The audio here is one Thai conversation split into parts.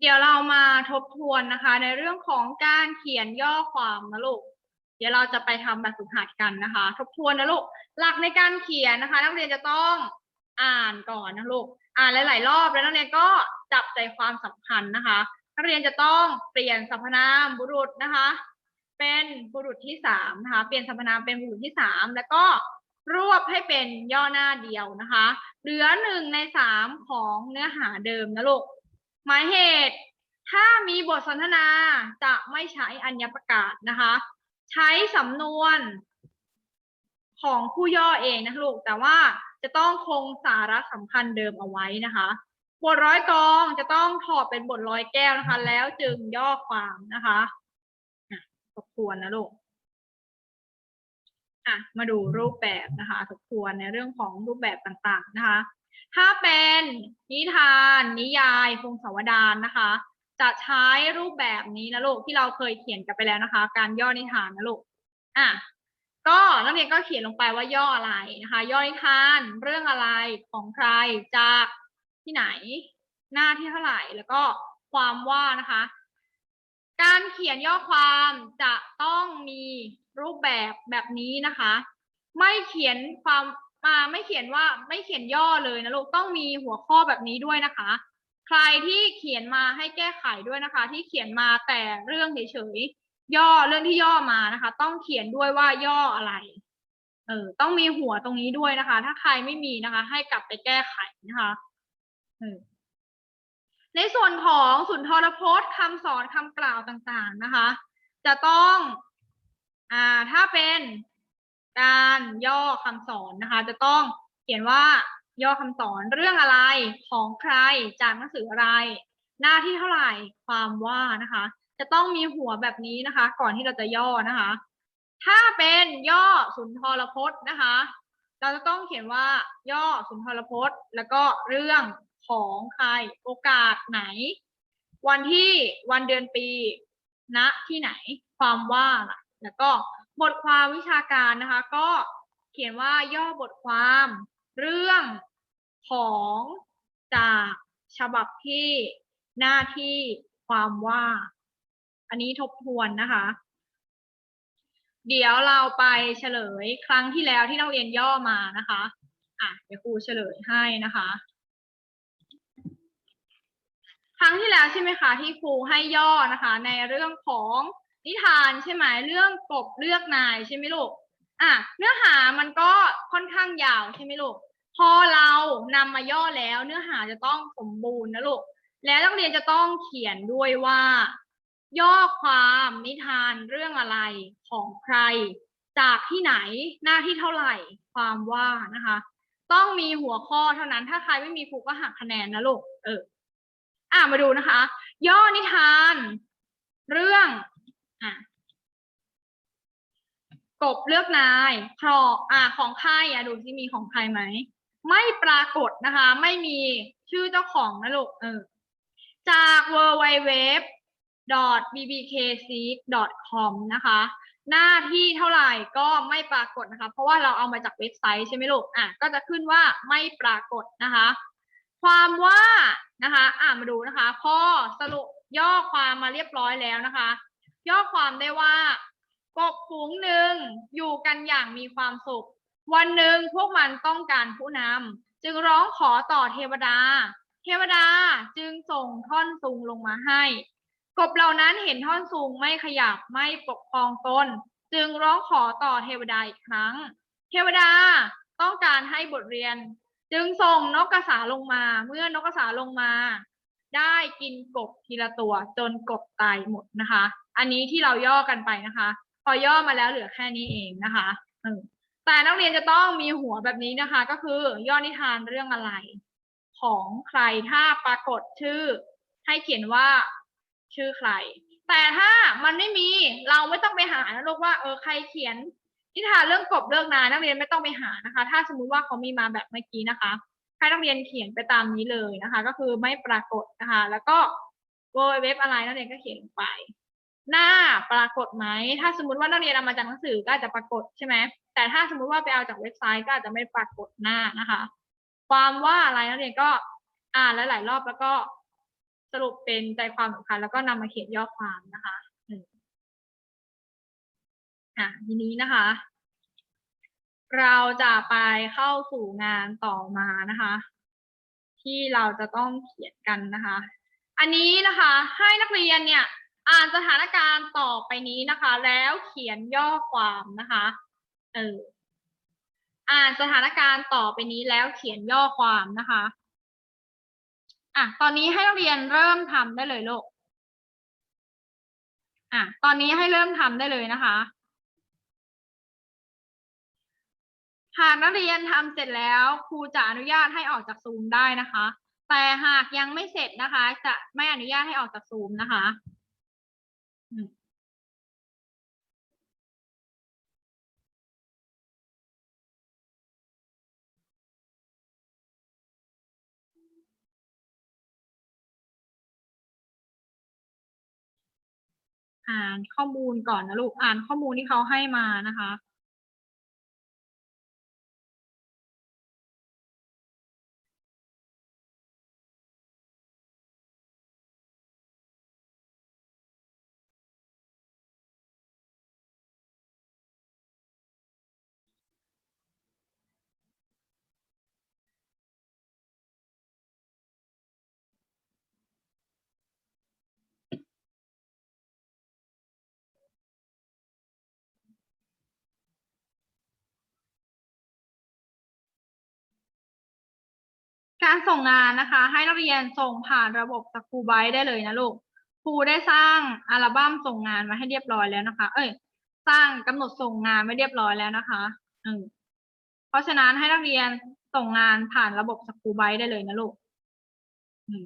เดี๋ยวเรามาทบทวนนะคะ ในเรื่องของการเขียนย่อความนะลูก เดี๋ยวเราจะไปทำแบบฝึกหัดกันนะคะ ทบทวนนะลูก หลักในการเขียนนะคะ นักเรียนจะต้องอ่านก่อนนะลูก อ่านหลาย ๆ รอบแล้วนักเรียนก็จับใจความสำคัญนะคะ นักเรียนจะต้องเปลี่ยนสรรพนามบุรุษนะคะ เป็นบุรุษที่สามนะคะ เปลี่ยนสรรพนามเป็นบุรุษที่สามแล้วก็รวบให้เป็นย่อหน้าเดียวนะคะ เหลือหนึ่งในสามของเนื้อหาเดิมนะลูก หมายเหตุ ถ้ามีบทสนทนาจะไม่ใช้อัญญประกาศนะคะ ใช้สำนวนของผู้ย่อเองนะลูก แต่ว่าจะต้องคงสาระสำคัญเดิมเอาไว้นะคะ บทร้อยกรองจะต้องถอดเป็นบทร้อยแก้วนะคะ แล้วจึงย่อความนะคะอะทบทวนนะลูกอะมาดูรูปแบบนะคะทบทวนในเรื่องของรูปแบบต่างๆนะคะ ถ้าเป็นนิทาน นิยายพงศาวดารนะคะ จะใช้รูปแบบนี้นะลูกที่เราเคยเขียนกันไปแล้วนะคะ การย่อนิทานนะลูกอะก็นักเรียนก็เขียนลงไปว่าย่ออะไรนะคะ ย่อนิทานเรื่องอะไรของใครจากที่ไหน หน้าที่เท่าไหร่แล้วก็ความว่านะคะ การเขียนย่อความจะต้องมีรูปแบบแบบนี้นะคะ ไม่เขียนความ มาไม่เขียนว่าไม่เขียนย่อเลยนะลูกต้องมีหัวข้อแบบนี้ด้วยนะคะ ใครที่เขียนมาให้แก้ไขด้วยนะคะ ที่เขียนมาแต่เรื่องเฉยๆย่อเรื่องที่ย่อมานะคะ ต้องเขียนด้วยว่าย่ออะไรเออต้องมีหัวตรงนี้ด้วยนะคะ ถ้าใครไม่มีนะคะ ให้กลับไปแก้ไขนะคะเออในส่วนของสุนทรพจน์คำสอนคำกล่าวต่างๆนะคะ จะต้องอ่าถ้าเป็น การย่อคำสอนนะคะ จะต้องเขียนว่าย่อคำสอนเรื่องอะไรของใครจากหนังสืออะไร หน้าที่เท่าไหร่ความว่านะคะ จะต้องมีหัวแบบนี้นะคะ ก่อนที่เราจะย่อนะคะ ถ้าเป็นย่อสุนทรพจน์นะคะ เราจะต้องเขียนว่าย่อสุนทรพจน์ แล้วก็เรื่องของใครโอกาสไหน วันที่วันเดือนปีณที่ไหนความว่าล่ะแล้วก็ บทความวิชาการนะคะ ก็เขียนว่าย่อบทความเรื่องของจากฉบับที่หน้าที่ความว่า อันนี้ทบทวนนะคะ เดี๋ยวเราไปเฉลยครั้งที่แล้วที่นักเรียนย่อมานะคะอะเดี๋ยวครูเฉลยให้นะคะ ครั้งที่แล้วใช่ไหมคะที่ครูให้ย่อนะคะ ในเรื่องของ นิทานใช่ไหมเรื่องกบเลือกนายใช่ไหมลูกอะเนื้อหามันก็ค่อนข้างยาวใช่ไหมลูกพอเรานำมาย่อแล้ว เนื้อหาจะต้องสมบูรณ์นะลูกแล้วนักเรียนจะต้องเขียนด้วยว่า ย่อความนิทานเรื่องอะไรของใคร จากที่ไหนหน้าที่เท่าไหร่ความว่านะคะ ต้องมีหัวข้อเท่านั้นถ้าใครไม่มีครูก็หักคะแนนนะลูกเอออะมาดูนะคะ ย่อนิทาน เรื่อง อะกบเลือกนายครออะของใครอะดูที่มีของใครไหม ไม่ปรากฏนะคะ ไม่มีชื่อเจ้าของนะลูกเออ จาก w w w bbkc.com นะคะ หน้าที่เท่าไหร่ก็ไม่ปรากฏนะคะ เพราะว่าเราเอามาจากเว็บไซต์ใช่ไหมลูก อะ ก็จะขึ้นว่าไม่ปรากฏนะคะ ความว่านะคะ อ่ามาดูนะคะพอสรุปย่อความมาเรียบร้อยแล้วนะคะ ย่อความได้ว่ากบฝูงหนึ่งอยู่กันอย่างมีความสุข วันหนึ่งพวกมันต้องการผู้นำจึงร้องขอต่อเทวดา เทวดาจึงส่งท่อนซุงลงมาให้ กบเหล่านั้นเห็นท่อนซุงไม่ขยับไม่ปกครองตนจึงร้องขอต่อเทวดาอีกครั้ง เทวดาต้องการให้บทเรียน จึงส่งนกกระสาลงมาเมื่อนกกระสาลงมา ได้กินกบทีละตัวจนกบตายหมดนะคะ อันนี้ที่เราย่อกันไปนะคะ พอย่อมาแล้วเหลือแค่นี้เองนะคะแต่นักเรียนจะต้องมีหัวแบบนี้นะคะ ก็คือย่อนิทานเรื่องอะไร ของใครถ้าปรากฏชื่อ ให้เขียนว่าชื่อใคร แต่ถ้ามันไม่มีเราไม่ต้องไปหานะลูกว่าเออใครเขียนนิทานเรื่องกบเลือกนานักเรียนไม่ต้องไปหานะคะ ถ้าสมมุติว่าเขามีมาแบบเมื่อกี้นะคะให้นักเรียนเขียนไปตามนี้เลยนะคะ ก็คือไม่ปรากฏนะคะ แล้วก็เว็บอะไรนักเรียนก็เขียนลงไป หน้าปรากฏไหม ถ้าสมมติว่านักเรียนเอามาจากหนังสือก็อาจจะปรากฏใช่ไหม แต่ถ้าสมมุติว่าไปเอาจากเว็บไซต์ก็อาจจะไม่ปรากฏหน้านะคะ ความว่าอะไรนักเรียนก็อ่านหลาย ๆ รอบแล้วก็สรุปเป็นใจความสำคัญแล้วก็นำมาเขียนย่อความนะคะอะทีนี้นะคะ เราจะไปเข้าสู่งานต่อมานะคะ ที่เราจะต้องเขียนกันนะคะ อันนี้นะคะให้นักเรียนเนี่ย อ่านสถานการณ์ต่อไปนี้นะคะ แล้วเขียนย่อความนะคะเอออ่านสถานการณ์ต่อไปนี้แล้วเขียนย่อความนะคะอะตอนนี้ให้นักเรียนเริ่มทำได้เลยลูกอะตอนนี้ให้เริ่มทำได้เลยนะคะหากนักเรียนทำเสร็จแล้วครูจะอนุญาตให้ออกจากซูมได้นะคะ แต่หากยังไม่เสร็จนะคะ จะไม่อนุญาตให้ออกจากซูมนะคะ อ่านข้อมูลก่อนนะลูก อ่านข้อมูลที่เขาให้มานะคะ การส่งงานนะคะ ให้นักเรียนส่งผ่านระบบสกูไบได้เลยนะลูกครูได้สร้างอัลบั้มส่งงานมาให้เรียบร้อยแล้วนะคะ เอ้ย สร้างกำหนดส่งงานไว้เรียบร้อยแล้วนะคะอืมเพราะฉะนั้นให้นักเรียนส่งงานผ่านระบบสกูไบได้เลยนะลูกอืม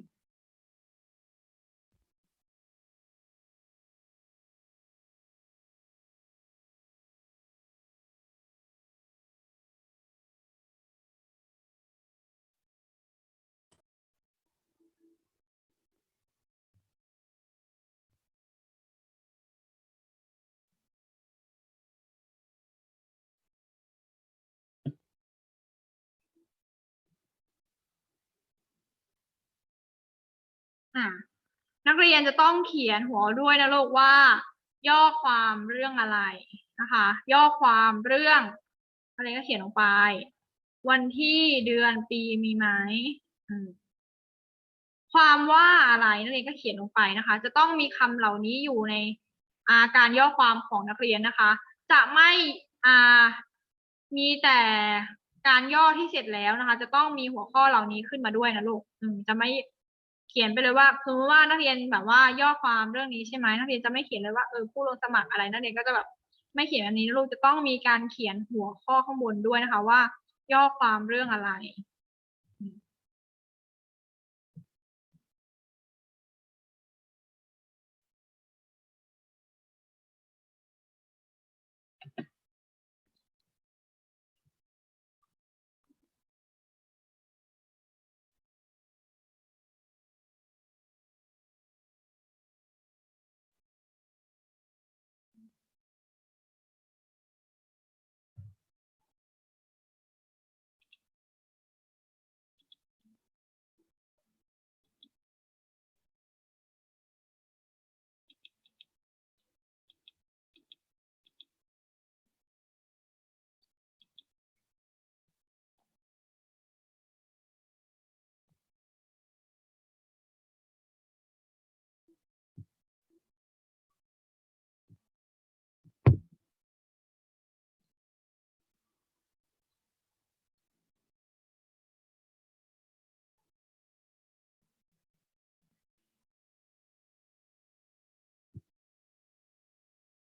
นักเรียนจะต้องเขียนหัวด้วยนะลูกว่า ย่อความเรื่องอะไรนะคะ ย่อความเรื่องอะไรก็เขียนลงไป วันที่เดือนปีมีไหมความว่าอะไรนักเรียนก็เขียนลงไปนะคะ จะต้องมีคำเหล่านี้อยู่ในอาการย่อความของนักเรียนนะคะ จะไม่อ่ามีแต่การย่อที่เสร็จแล้วนะคะ จะต้องมีหัวข้อเหล่านี้ขึ้นมาด้วยนะลูกจะไม่ ขียนไปเลยว่าสมมติว่านักเรียนแบบว่าย่อความเรื่องนี้ใช่ไหมนักเรียนจะไม่เขียนเลยว่าเออผู้ลงสมัครอะไรนักเรียนก็จะแบบไม่เขียนอันนี้ลูกจะต้องมีการเขียนหัวข้อข้างบนด้วยนะคะว่า ย่อความเรื่องอะไร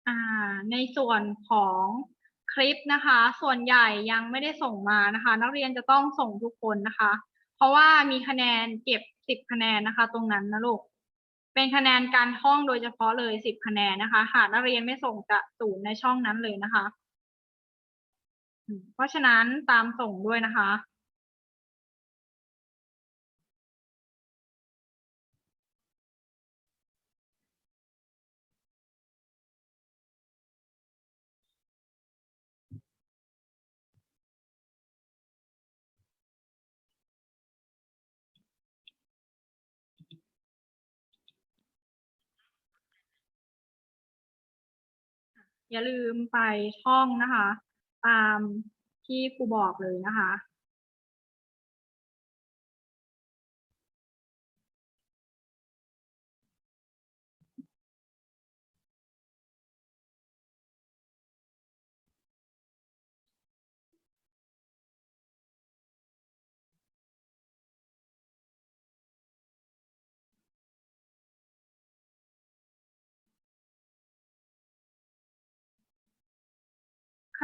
อ่าในส่วนของคลิปนะคะ ส่วนใหญ่ยังไม่ได้ส่งมานะคะ นักเรียนจะต้องส่งทุกคนนะคะ เพราะว่ามีคะแนนเก็บสิบคะแนนนะคะ ตรงนั้นนะลูกเป็นคะแนนการท่องโดยเฉพาะเลยสิบคะแนนนะคะ หากนักเรียนไม่ส่งจะศูนย์ในช่องนั้นเลยนะคะ เพราะฉะนั้นตามส่งด้วยนะคะ อย่าลืมไปท่องนะคะ ตามที่ครูบอกเลยนะคะ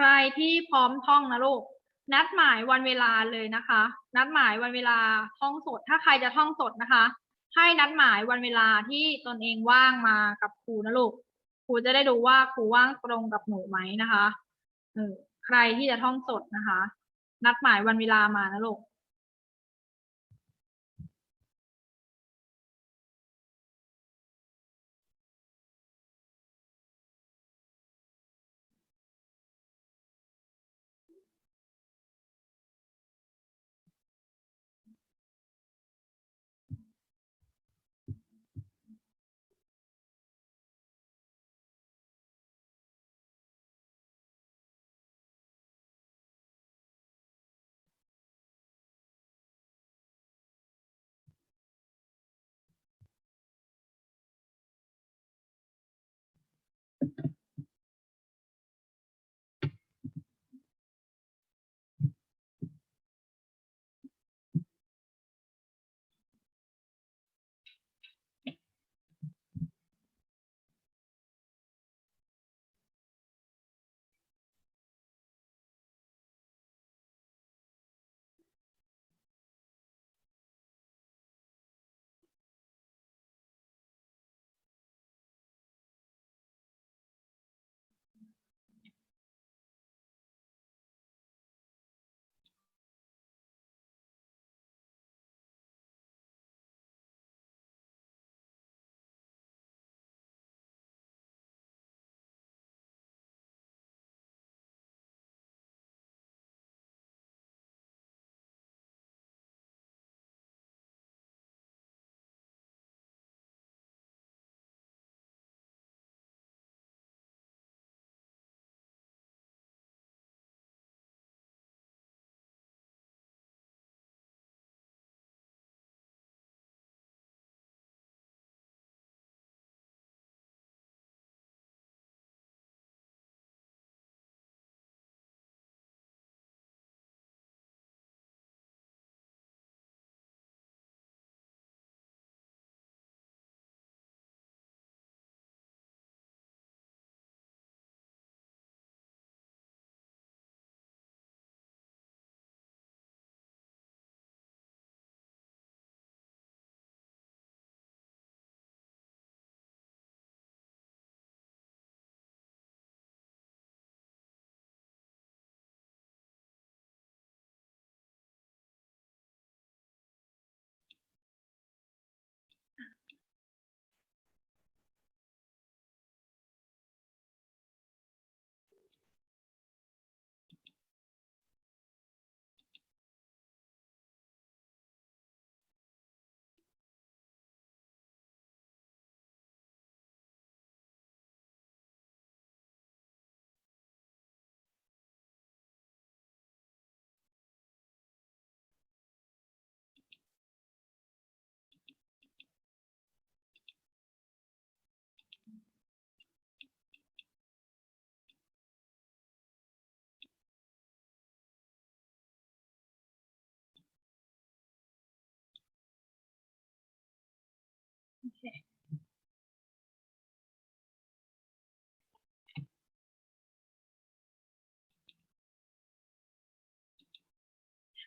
รที่พร้อมท่องนะลูก นัดหมายวันเวลาเลยนะคะ นัดหมายวันเวลาท่องสด ถ้าใครจะท่องสดนะคะ ให้นัดหมายวันเวลาที่ตนเองว่างมากับครูนะลูก ครูจะได้ดูว่าครูว่างตรงกับหนูไหมนะคะ เออ ใครที่จะท่องสดนะคะ นัดหมายวันเวลามานะลูก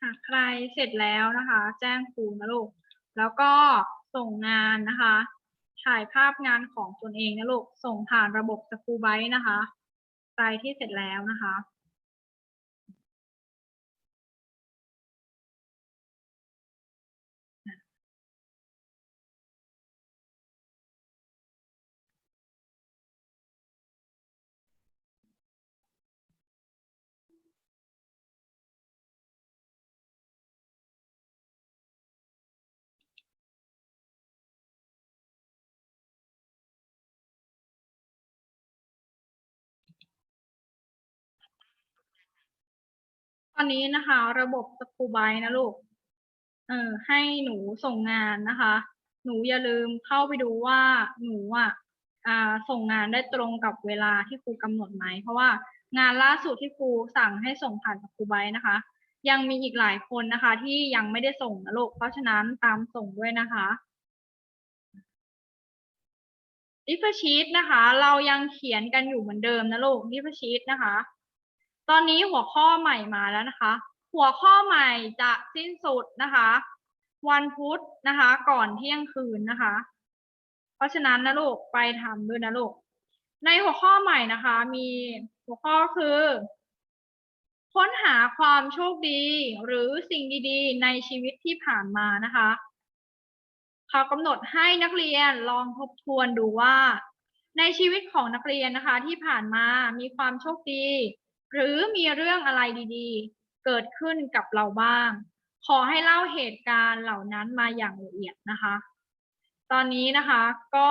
หากใครเสร็จแล้วนะคะ แจ้งครูนะลูก แล้วก็ส่งงานนะคะ ถ่ายภาพงานของตนเองนะลูก ส่งผ่านระบบสกูไบนะคะใครที่เสร็จแล้วนะคะ ตอนนี้นะคะ ระบบสกูไบนะลูก เออให้หนูส่งงานนะคะ หนูอย่าลืมเข้าไปดูว่าหนูอะอ่าส่งงานได้ตรงกับเวลาที่ครูกำหนดไหม เพราะว่างานล่าสุดที่ครูสั่งให้ส่งผ่านสกูไบนะคะ ยังมีอีกหลายคนนะคะ ที่ยังไม่ได้ส่งนะลูก เพราะฉะนั้นตามส่งด้วยนะคะดิฟชีตนะคะ เรายังเขียนกันอยู่เหมือนเดิมนะลูกดิฟชีตนะคะ ตอนนี้หัวข้อใหม่มาแล้วนะคะ หัวข้อใหม่จะสิ้นสุดนะคะ วันพุธนะคะ ก่อนเที่ยงคืนนะคะ เพราะฉะนั้นนะลูกไปทำด้วยนะลูก ในหัวข้อใหม่นะคะ มีหัวข้อคือ ค้นหาความโชคดีหรือสิ่งดีๆ ในชีวิตที่ผ่านมานะคะเขากำหนดให้นักเรียนลองทบทวนดูว่า ในชีวิตของนักเรียนนะคะ ที่ผ่านมามีความโชคดี หรือมีเรื่องอะไรดีๆ เกิดขึ้นกับเราบ้าง ขอให้เล่าเหตุการณ์เหล่านั้นมาอย่างละเอียดนะคะ ตอนนี้นะคะก็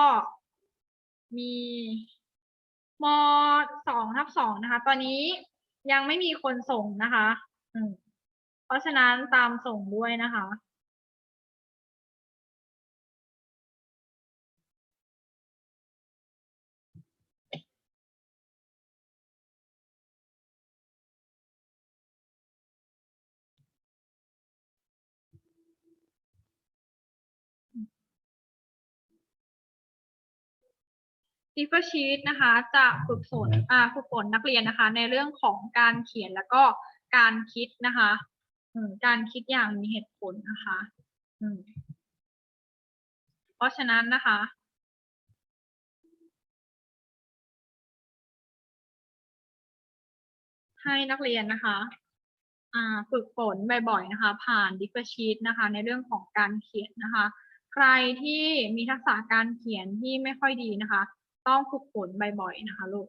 มีมสองทับสองนะคะ ตอนนี้ยังไม่มีคนส่งนะคะเพราะฉะนั้นตามส่งด้วยนะคะ ดิฟชีตนะคะ จะฝึกฝนอ่าฝึกฝนนักเรียนนะคะ ในเรื่องของการเขียนแล้วก็การคิดนะคะอืมการคิดอย่างมีเหตุผลนะคะอืมเพราะฉะนั้นนะคะ ให้นักเรียนนะคะอ่าฝึกฝนบ่อยๆนะคะ ผ่านดิฟชีตนะคะ ในเรื่องของการเขียนนะคะ ใครที่มีทักษะการเขียนที่ไม่ค่อยดีนะคะ ต้องฝึกฝนบ่อยๆนะคะลูก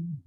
Mm-hmm.